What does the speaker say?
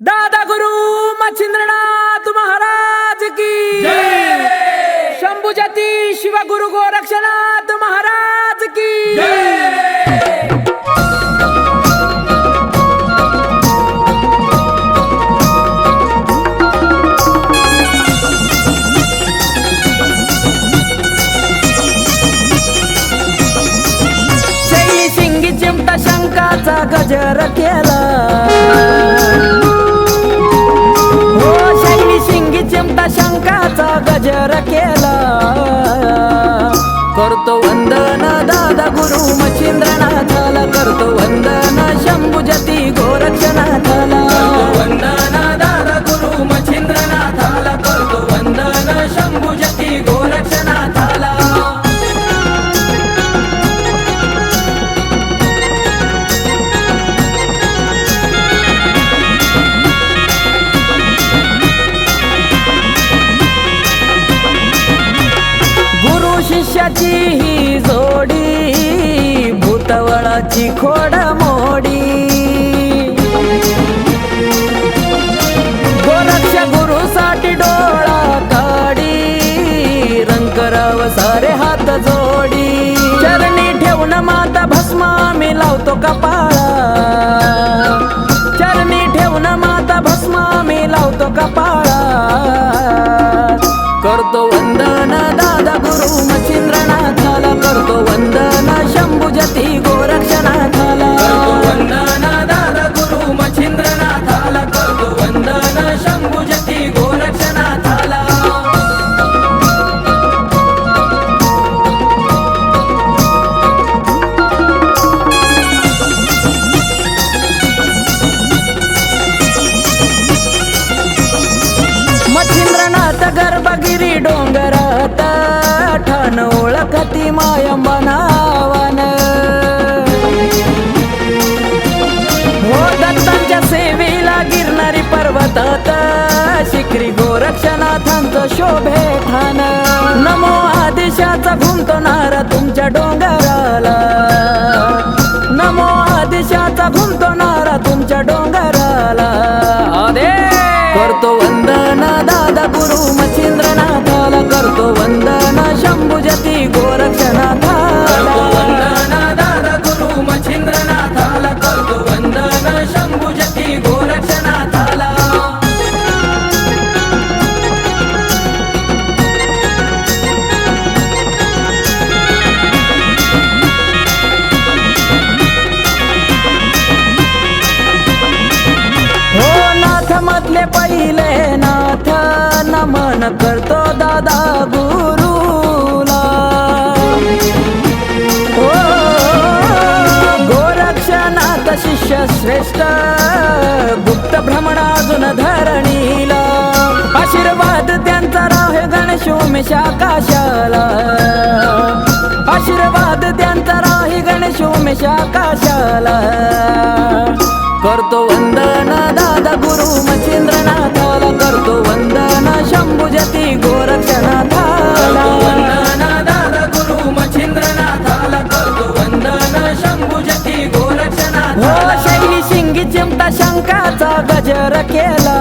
दादा गुरु मच्छिंद्रनाथ महाराज की। शंभुजती शिवगुरु गोरक्षनाथ महाराज की। शैली शिंगी चिमटा शंकाचा गजर केला। शिंगी शंकाचा गजर केला. करतो वंदन दादा गुरु मच्छिंद्रनाथाला करतो वंदन शंभुजती गोरक्षनाथाला. वंदन दादा गुरु मच्छिंद्रनाथाला भुताची ही जोडी भूतवळाची खोड मोडी. गोरक्ष गुरुसाठी डोळा काडी रंगराव सारे हात जोडी. चरणी ठेवून माता भस्मा मी लावतो कपाळा गर्भगिरी डोंगरात ठाण ओळखती माया नावान हो दत्तांच्या सेवेला गिरणारी पर्वतात शिखरी गोरक्षनाथांचं शोभे ठाण नमो आदेशाचा घुमतो नारा तुमच्या डोंगराला. नमो आदेशाचा घुमतो नारा तुमच्या डोंगराला. आदे करतो वंदना दादा नाथ पहिले नाथ नमन करतो दादा गुरुला. ओ गोरक्षनाथ शिष्य श्रेष्ठ गुप्त भ्रमण अजून धरणीला. आशीर्वाद त्यांचा राह गणेश उमेश आकाशाला. आशीर्वाद त्यांचा राही गणेश उमेश आकाशाला. करतो वंदना ya rakela